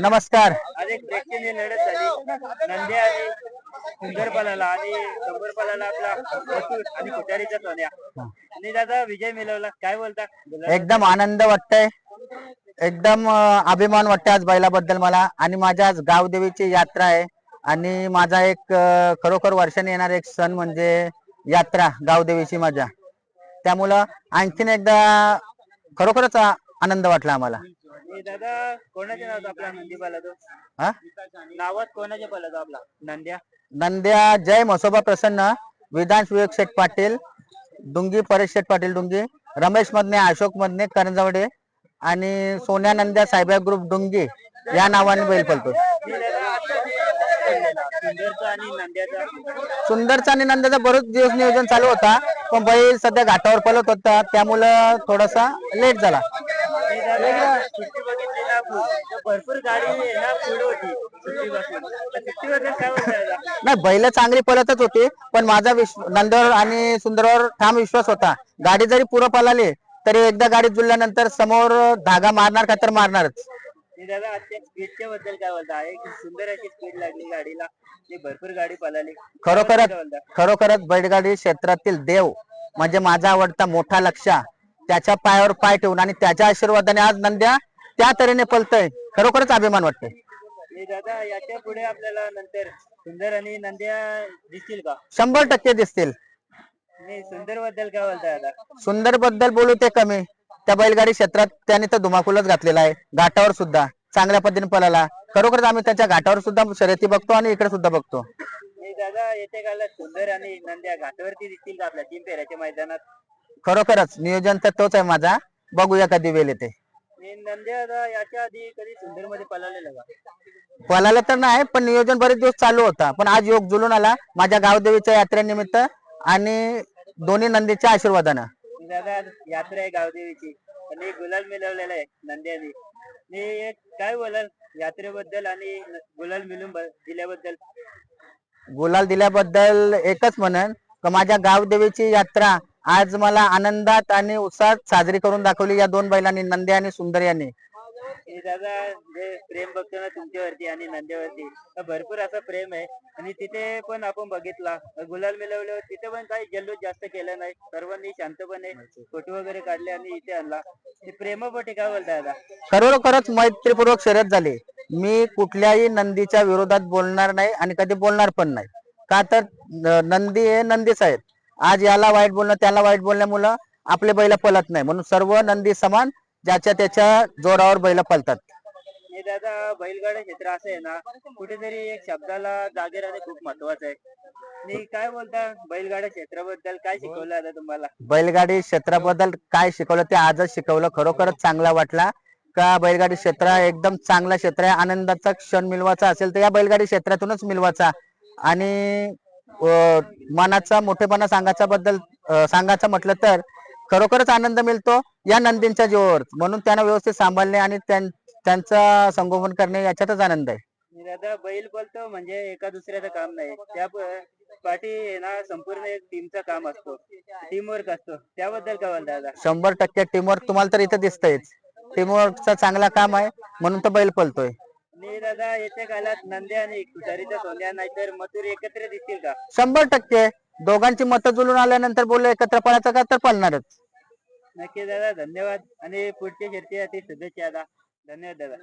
नमस्कार. आज एक प्रेक्षणीय लढत झाली. नंद्या आणि सुंदरपालाला आणि शंभरपालाला आपला आणि सोन्या. आणि दादा विजय मिळवला. काय बोलता? एकदम आनंद वाटतंय. एकदम अभिमान वाटतंय आज बैलाबद्दल मला. आणि माझ्या आज गावदेवीची यात्रा आहे. आणि माझा एक खरोखर वर्षाने येणार एक सण म्हणजे यात्रा गावदेवीची माझ्या. त्यामुळं आणखीन एकदा खरोखरच आनंद वाटला आम्हाला. दादा कोणाच्या आपला नंदी हा? नावात कोणाच्या आपला? नंद्या. नंद्या जय म्हसोबा प्रसन्न विधान विवेक शेठ पाटील डुंगी परेश शेठ पाटील डुंगी रमेश मधने अशोक मधने करंजवडे आणि सोन्या नंद्या साहेब ग्रुप डुंगी या नावाने बैल पळतो. आणि दादा आता जे सुंदरचा आणि नंद्याचा. सुंदरचा आणि नंद्याचा बरेच दिवस नियोजन चालू होता पण बैल सध्या घाटावर पळत होता त्यामुळं थोडासा लेट झाला. भरपूर गाडी ना पुढे होती नाही बैल चांगली पळतच होती पण माझा नंदर आणि सुंदरवर ठाम विश्वास होता. गाडी जरी पुरं पळाली तरी एकदा गाडी जुळल्यानंतर समोर धागा मारणार का तर मारणारच. दादा आजच्या स्पीडच्या बद्दल काय बोलता एक सुंदर अशी स्पीड लागली गाडीला भरपूर गाडी पळाली खरोखरच खरोखरच बैलगाडी क्षेत्रातील देव म्हणजे माझा आवडता मोठा लक्ष त्याच्या पायावर पाय ठेवून आणि त्याच्या आशीर्वादाने आज नंद्या त्या तऱ्हेने पलतय. खरोखरच अभिमान वाटतोय. दादा याच्यापुढे आपल्याला नंतर सुंदर आणि नंद्या दिसतील का? शंभर टक्के दिसतील. सुंदरबद्दल काय बोलता दादा? सुंदरबद्दल बोलू ते कमी. त्या बैलगाडी क्षेत्रात त्याने तर धुमाकूलच घातलेला आहे. घाटावर सुद्धा. चांगल्या पद्धतीने पळाला. खरोखरच आम्ही त्याच्या घाटावर सुद्धा शर्यती बघतो आणि इकडे सुद्धा बघतो. दादा येत्या काळात सुंदर आणि नंद्या घाटावरती दिसतील का आपल्या तीन फेऱ्याच्या मैदानात? खरोखरच नियोजन तर तोच आहे माझा. बघूया कधी वेळ येते. नंद्या याच्या आधी कधी सुंदरमध्ये पळालेलं का? पळायला तर नाही पण नियोजन बरेच दिवस चालू होता. पण आज योग जुलून आला माझ्या गावदेवीच्या यात्रेनिमित्त आणि दोन्ही नंदीच्या आशीर्वादानं. यात्रा आहे गावदेवीची. आणि गुलाल मिळवलेला आहे नंद्याने. एक काय बोलाल यात्रेबद्दल आणि गुलाल मिळून दिल्याबद्दल? गुलाल दिल्याबद्दल एकच म्हणन माझ्या गावदेवीची यात्रा आज मला आनंदात आणि उत्साहात साजरी करून दाखवली या दोन बैलांनी नंदी आणि सुंदर यांनी. दादा जे प्रेम बघतो ना तुमच्यावरती आणि नंद्यावरती भरपूर असं प्रेम आहे. आणि तिथे पण आपण बघितला गुलाल मिळवल्यावर तिथे पण काही जल्लोष जास्त केला नाही. सर्वांनी शांतपणे फोटो वगैरे काढले आणि इथे आणला. प्रेमापोटी काय बोलताय दादा? खरोखरच मैत्रीपूर्वक शर्यत झाली. मी कुठल्याही नंदीच्या विरोधात बोलणार नाही आणि कधी बोलणार पण नाही. का तर नंदी हे नंदीच आहेत. आज याला वाईट बोलणं त्याला वाईट बोलण्यामुळं आपले बैल पलत नाही. म्हणून सर्व नंदी समान ज्याच्या त्याच्या जोरावर बैल पलतात. आणि दादा बैलगाडा क्षेत्र असं आहे ना कुठेतरी एक शब्दाला जागे राहणे खूप महत्वाचं आहे. आणि काय बोलता बैलगाडा क्षेत्राबद्दल काय शिकवलं आता तुम्हाला? बैलगाडी क्षेत्राबद्दल काय शिकवलं ते आजच शिकवलं. खरोखरच चांगला वाटला. का बैलगाडी क्षेत्र एकदम चांगला क्षेत्र आहे. आनंदाचा क्षण मिळवायचा असेल तर या बैलगाडी क्षेत्रातूनच मिळवायचा आणि मनाचा मोठेपणा सांगायचा बद्दल सांगायचं म्हटलं तर खरोखरच आनंद मिळतो या नंदींच्या जीवावर. म्हणून त्यांना व्यवस्थित सांभाळणे आणि त्यां- त्यांचं संगोपन करणे याच्यातच आनंद आहे. दादा बैल बोलतो म्हणजे एका दुसऱ्याचं काम नाही. त्या पाठी ना संपूर्ण एक टीमचं काम असतो. टीम वर्क असतो. त्याबद्दल काय बोलता दादा? शंभर टक्के टीमवर्क तुम्हाला तर इथं दिसतंयच. टीमवर्कचा चांगला काम आहे म्हणून तर बैल पलतोय दादा येत्या काळात नंद्या आणि तुषारीचा सोन्या नाहीतर मथुर एकत्र दिसतील का? शंभर टक्के. दोघांची मतं जुळून आल्यानंतर बोललो एकत्र पळायचं का तर पळणारच नक्की दादा धन्यवाद. आणि पुढच्या शर्तीसाठी शुभेच्छा दादा. धन्यवाद दादा.